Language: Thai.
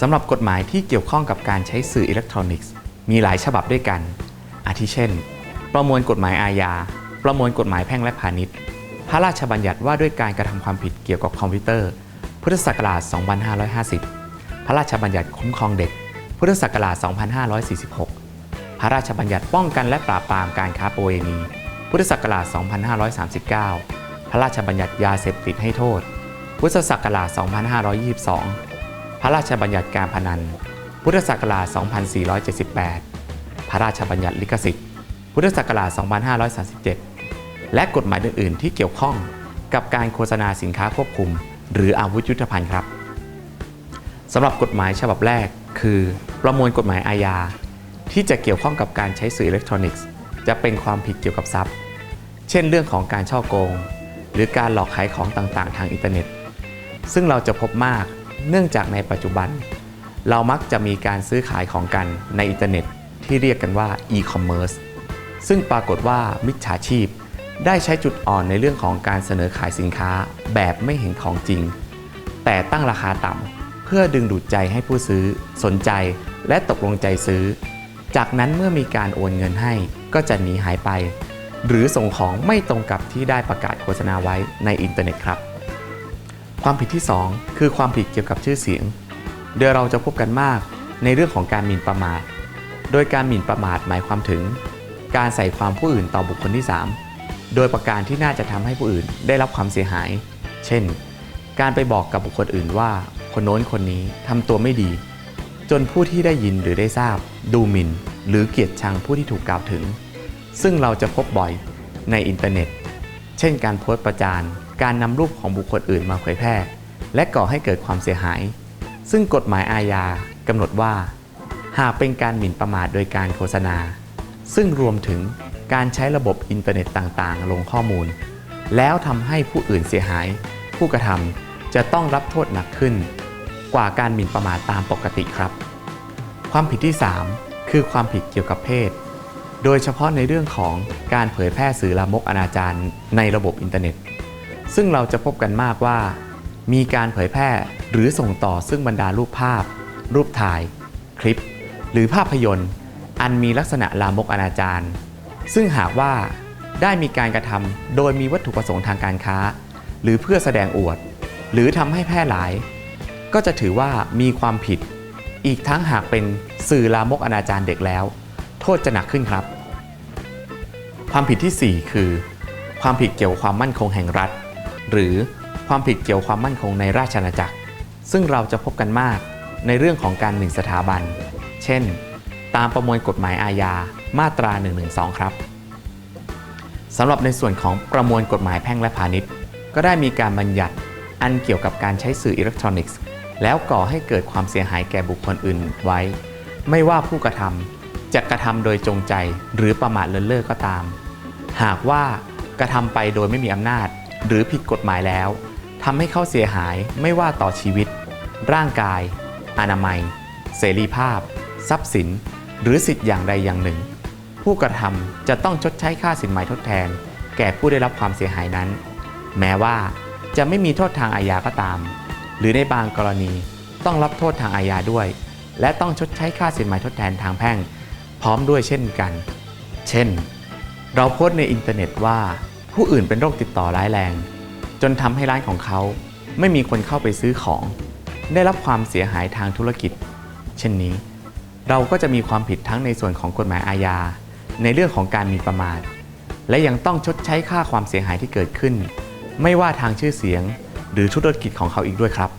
สำหรับกฎหมายที่เกี่ยวข้องกับการใช้สื่ออิเล็กทรอนิกส์ มีหลายฉบับด้วยกัน อาทิเช่น ประมวลกฎหมายอาญา ประมวลกฎหมายแพ่งและพาณิชย์ พระราชบัญญัติว่าด้วยการกระทำความผิดเกี่ยวกับคอมพิวเตอร์ พุทธศักราช 2550 พระราชบัญญัติคุ้มครองเด็ก พุทธศักราช 2546 พระราชบัญญัติป้องกันและปราบปรามการค้าประเวณี พุทธศักราช 2539 พระราชบัญญัติยาเสพติดให้โทษ พุทธศักราช 2522 พระราชบัญญัติการพนัน พุทธศักราช 2478 พระราชบัญญัติลิขสิทธิ์ พุทธศักราช 2537 และกฎหมายอื่น ๆ ที่เกี่ยวข้องกับการโฆษณาสินค้าควบคุม หรืออาวุธยุทโธภัณฑ์ครับสำหรับกฎหมายฉบับแรก คือประมวลกฎหมายอาญาที่จะเกี่ยวข้องกับการใช้สื่ออิเล็กทรอนิกส์ จะเป็นความผิดเกี่ยวกับทรัพย์ เช่นเรื่องของการช่อโกง หรือการหลอกขายของต่างๆ ทางอินเทอร์เน็ต ซึ่งเราจะพบมาก เนื่องจากในปัจจุบัน เรามักจะมีการซื้อขายของกันในอินเทอร์เน็ตที่เรียกกันว่า e-commerce ซึ่งปรากฏว่ามิจฉาชีพ ได้ใช้จุดอ่อนในเรื่องของการเสนอขายสินค้าแบบไม่เห็นของจริง แต่ตั้งราคาต่ำเพื่อดึงดูดใจให้ผู้ซื้อ สนใจและตกลงใจซื้อ จากนั้นเมื่อมีการโอนเงินให้ก็จะหนีหายไป หรือส่งของไม่ตรงกับที่ได้ประกาศโฆษณาไว้ในอินเทอร์เน็ตครับ ความผิดที่ 2 คือความผิดเกี่ยวกับชื่อเสียง โดยเราจะพบกันมากในเรื่องของการหมิ่นประมาท โดยการหมิ่นประมาทหมายความถึง การใส่ความผู้อื่นต่อบุคคลที่ 3 โดยประการที่น่าจะทำให้ผู้อื่นได้รับความเสียหาย เช่น การไปบอกกับบุคคลอื่นว่า คนโน้นคนนี้ทำตัวไม่ดี จนผู้ที่ได้ยินหรือได้ทราบ ดูหมิ่น หรือเกลียดชังผู้ที่ถูกกล่าวถึง ซึ่งเราจะพบบ่อยในอินเทอร์เน็ต เช่น การโพสต์ประจาน การนำรูปของบุคคลอื่นมาเผยแพร่ และก่อให้เกิดความเสียหาย ซึ่งกฎหมายอาญากำหนดว่า หากเป็นการหมิ่นประมาทโดยการโฆษณา ซึ่งรวมถึงการใช้ระบบอินเทอร์เน็ตต่างๆ ลงข้อมูล แล้วทำให้ผู้อื่นเสียหาย ผู้กระทำจะต้องรับโทษหนักขึ้น กว่าการหมิ่นประมาทตามปกติครับ ความผิดที่ 3 คือความผิดเกี่ยวกับเพศ โดยเฉพาะในเรื่องของการเผยแพร่สื่อลามกอนาจารในระบบอินเทอร์เน็ต ซึ่งเราจะพบกันมากว่า มีการเผยแพร่หรือส่งต่อซึ่งบรรดารูปภาพ รูปถ่าย คลิป หรือภาพยนตร์ อันมีลักษณะลามกอนาจารซึ่งหากว่าได้มีการกระทำโดยมีวัตถุประสงค์ทางการค้า หรือเพื่อแสดงอวด หรือทำให้แพร่หลาย ก็จะถือว่ามีความผิด อีกทั้งหากเป็นสื่อลามกอนาจารเด็กแล้ว โทษจะหนักขึ้นครับ ความผิดทีสี่4 คือ ความผิดเกี่ยวกับความมั่นคงแห่งรัฐ หรือความผิดเกี่ยวความมั่นคงในราชอาณาจักร ซึ่งเราจะพบกันมากในเรื่องของการหมิ่นสถาบัน เช่น ตามประมวลกฎหมายอาญามาตรา 112 ครับสำหรับในส่วนของประมวลกฎหมายแพ่งและพาณิชย์ ก็ได้มีการบัญญัติอันเกี่ยวกับการใช้สื่ออิเล็กทรอนิกส์ แล้วก่อให้เกิดความเสียหายแก่บุคคลอื่นไว้ ไม่ว่าผู้กระทำจะกระทำโดยจงใจหรือประมาทเลินเล่อก็ตาม หากว่ากระทำไปโดยไม่มีอำนาจ หรือผิดกฎหมายแล้วทำให้เขาเสียหายไม่ว่าต่อชีวิต ร่างกาย อนามัย เสรีภาพ ทรัพย์สิน หรือสิทธิ์อย่างใดอย่างหนึ่ง ผู้กระทำจะต้องชดใช้ค่าสินไหมทดแทน แก่ผู้ได้รับความเสียหายนั้น แม้ว่าจะไม่มีโทษทางอาญาก็ตาม หรือในบางกรณีต้องรับโทษทางอาญาด้วย และต้องชดใช้ค่าสินไหมทดแทนทางแพ่ง พร้อมด้วยเช่นกัน เช่น เราโพสต์ในอินเทอร์เน็ตว่า ผู้อื่นเป็นโรคติดต่อร้ายแรง จนทำให้ร้านของเขาไม่มีคนเข้าไปซื้อของ ได้รับความเสียหายทางธุรกิจ เช่นนี้ เราก็จะมีความผิดทั้งในส่วนของกฎหมายอาญา ในเรื่องของการมีประมาท และยังต้องชดใช้ค่าความเสียหายที่เกิดขึ้น ไม่ว่าทางชื่อเสียง หรือธุรกิจของเขาอีกด้วยครับ